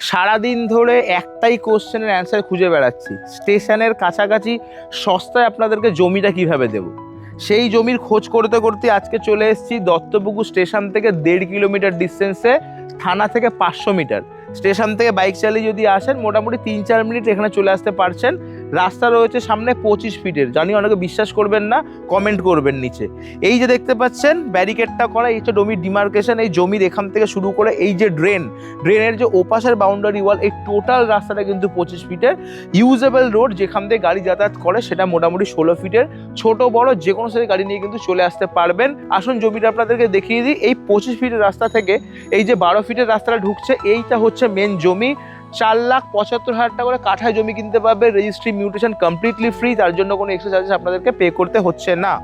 সারাদিন ধরে একটাই কোশ্চেনের অ্যান্সার খুঁজে বেড়াচ্ছি। স্টেশনের কাছাকাছি সস্তায় আপনাদেরকে জমিটা কীভাবে দেব? সেই জমির খোঁজ করতে করতে আজকে চলে এসেছি দত্তপুকুর স্টেশন থেকে দেড় কিলোমিটার ডিস্টেন্সে থানা থেকে পাঁচশো মিটার। স্টেশন থেকে বাইক চালিয়ে যদি আসেন, মোটামুটি তিন চার মিনিট এখানে চলে আসতে পারছেন। রাস্তা রয়েছে সামনে পঁচিশ ফিটের জানি অনেকে বিশ্বাস করবেন না কমেন্ট করবেন নিচে। এই যে দেখতে পাচ্ছেন ব্যারিকেডটা করা, এই হচ্ছে জমির ডিমার্কেশন এই জমির এখান থেকে শুরু করে এই যে ড্রেন ড্রেনের যে ওপাশের বাউন্ডারি ওয়াল এই টোটাল রাস্তাটা কিন্তু পঁচিশ ফিটের ইউজেবল রোড যেখান থেকে গাড়ি যাতায়াত করে, সেটা মোটামুটি ষোলো ফিটের ছোট, বড় যে কোনো সাথে গাড়ি নিয়ে কিন্তু চলে আসতে পারবেন। আসুন জমিটা আপনাদেরকে দেখিয়ে দিই। এই পঁচিশ ফিটের রাস্তা থেকে এই যে বারো ফিটের রাস্তাটা ঢুকছে, এইটা হচ্ছে মেন জমি। চার লাখ পঁচাত্তর হাজার টাকা করে কাঠায় জমি কিনতে পারবে রেজিস্ট্রি মিউটেশন কমপ্লিটলি ফ্রি তার জন্য কোনো এক্সট্রা চার্জেস আপনাদেরকে পে করতে হচ্ছে না।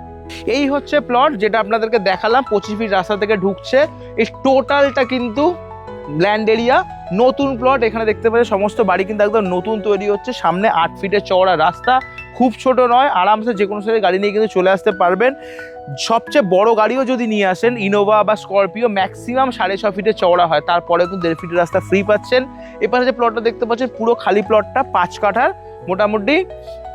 এই হচ্ছে প্লট যেটা আপনাদেরকে দেখালাম, পঁচিশ ফিট রাস্তা থেকে ঢুকছে। এই টোটালটা কিন্তু ল্যান্ড এরিয়া নতুন প্লট এখানে দেখতে পাচ্ছি সমস্ত বাড়ি কিন্তু একদম নতুন তৈরি হচ্ছে। সামনে আট ফিটের চওড়া রাস্তা। খুব ছোট নয়, আরামসে যে কোনো সাইজের গাড়ি নিয়ে কিন্তু চলে আসতে পারবেন। সবচেয়ে বড় গাড়িও যদি নিয়ে আসেন ইনোভা বা স্করপিও ম্যাক্সিমাম সাড়ে ছ ফিটে চওড়া হয়। তারপরে কিন্তু দেড় ফিটের রাস্তা ফ্রি পাচ্ছেন। এপাশে যে প্লটটা দেখতে পাচ্ছেন, পুরো খালি প্লটটা পাঁচ কাঠার। মোটামুটি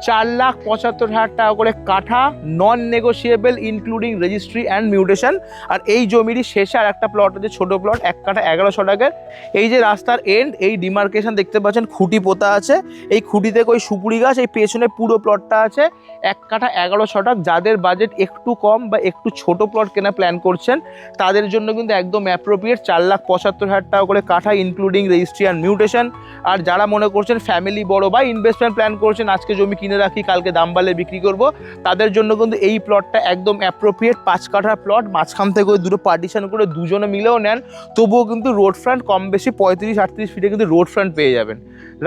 চার লাখ পঁচাত্তর হাজার টাকা করে কাঠা non negotiable including registry and mutation আর এই জমিরই শেষে আর একটা প্লট আছে, ছোটো প্লট এক কাঠা এগারোশো টাকার। এই যে রাস্তার এন্ড এই ডিমার্কেশন দেখতে পাচ্ছেন, খুঁটি পোতা আছে। এই খুঁটি থেকে ওই সুপুরি গাছ, এই পেছনে পুরো প্লটটা আছে। এক কাঠা এগারোশো টাকা, যাদের বাজেট একটু কম বা একটু ছোট প্লট কেনা প্ল্যান করছেন, তাদের জন্য কিন্তু একদম অ্যাপ্রোপ্রিয়েট চার লাখ পঁচাত্তর হাজার টাকা করে কাঠা ইনক্লুডিং রেজিস্ট্রি অ্যান্ড মিউটেশন আর যারা মনে করছেন ফ্যামিলি বড় বা ইনভেস্টমেন্ট প্ল্যান করছেন, আজকে জমি কিনে রাখি, কালকে দাম বাড়লে বিক্রি করব। তাদের জন্য কিন্তু এই প্লটটা একদম অ্যাপ্রোপ্রিয়েট পাঁচ কাঠার প্লট মাঝখান থেকে দুটো পার্টিশন করে দুজনে মিলেও নেন। তবুও কিন্তু রোড ফ্রন্ট কম বেশি পঁয়ত্রিশ, আটত্রিশ ফিটে কিন্তু রোড ফ্রন্ট পেয়ে যাবেন।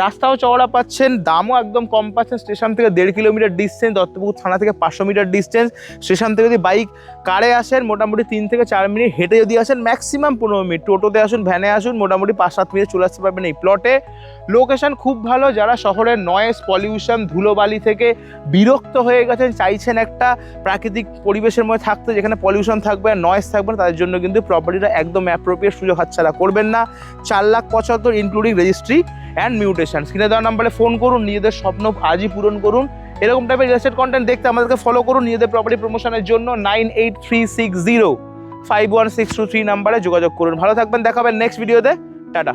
রাস্তাও চওড়া পাচ্ছেন, দামও একদম কম পাচ্ছেন। স্টেশন থেকে দেড় কিলোমিটার ডিস্টেন্স দত্তপুকুর থানা থেকে পাঁচশো মিটার ডিস্টেন্স স্টেশন থেকে যদি বাইক কারে আসেন, মোটামুটি তিন থেকে চার মিনিট হেঁটে যদি আসেন ম্যাক্সিমাম পনেরো মিনিট। টোটোতে আসুন ভ্যানে আসুন, মোটামুটি পাঁচ সাত মিনিট চলে আসতে পারবেন এই প্লটে লোকেশন খুব ভালো, যারা শহরের নয়েজ পলিউশন ধুলোবালি থেকে বিরক্ত হয়ে গেছেন, চাইছেন একটা প্রাকৃতিক পরিবেশের মধ্যে থাকতে, যেখানে পলিউশন থাকবে আর নয়েজ থাকবে না, তাদের জন্য কিন্তু প্রপার্টিটা একদম অ্যাপ্রোপ্রিয়েট সুযোগ হাতছাড়া করবেন না। চার লাখ পঁচাত্তর ইনক্লুডিং রেজিস্ট্রি অ্যান্ড মিউটেশন স্ক্রিনে দেওয়া নাম্বারে ফোন করুন, নিজেদের স্বপ্ন আজই পূরণ করুন। এরকম টাইপের রিয়েল এস্টেট কন্টেন্ট দেখতে আমাদেরকে ফলো করুন নিজেদের প্রপার্টি প্রমোশনের জন্য nine eight three six zero five one six two three নাম্বারে যোগাযোগ করুন। ভালো থাকবেন, দেখাবেন নেক্সট ভিডিওতে টাটা।